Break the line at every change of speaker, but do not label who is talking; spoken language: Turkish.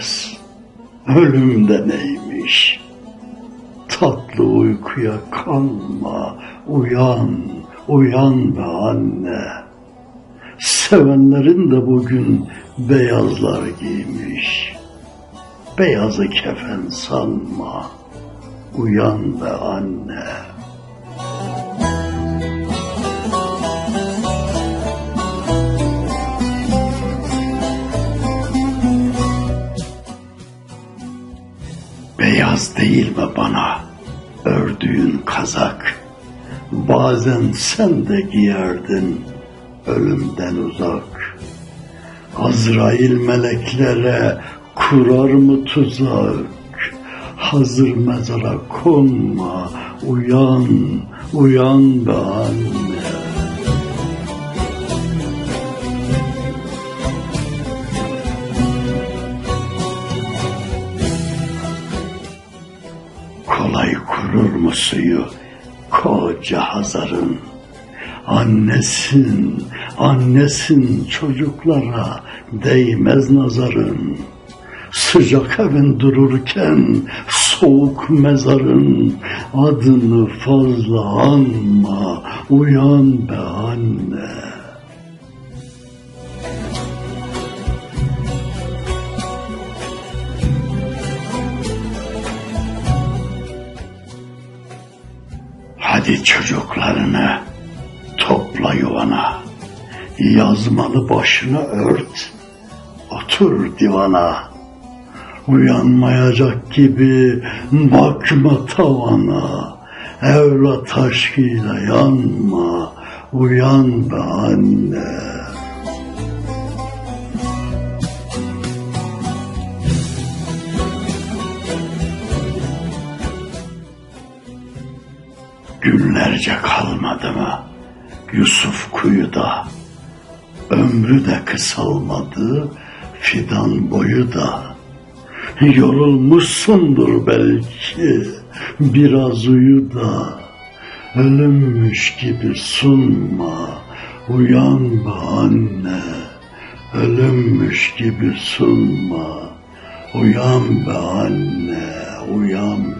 bilmez. Ölümde neymiş? Tatlı uykuya kanma, uyan, uyan be anne. Sevenlerin de bugün beyazlar giymiş. Beyazı kefen sanma, uyan be anne. Beyaz değil mi bana ördüğün kazak? Bazen sen de giyerdin ölümden uzak. Azrail meleklere kurar mı tuzak? Hazır mezara konma, uyan, uyan be anne. Kolay kurur mu suyu koca Hazar'ın? Annesin, annesin çocuklara değmez nazarın. Sıcak evin dururken soğuk mezarın adını fazla anma, uyan be anne. Hadi çocuklarını topla yuvana. Yazmanı başına ört. Otur divana. Uyanmayacak gibi bakma tavana. Evlat aşkıyla yanma. Uyan be anne. Günlerce kalmadı mı Yusuf kuyuda? Ömrü de kısalmadı, fidan boyu da. Yorulmuşsundur belki, biraz uyu da. Ölümmüş gibi sunma, uyan be anne. Ölümmüş gibi sunma, uyan be anne, uyan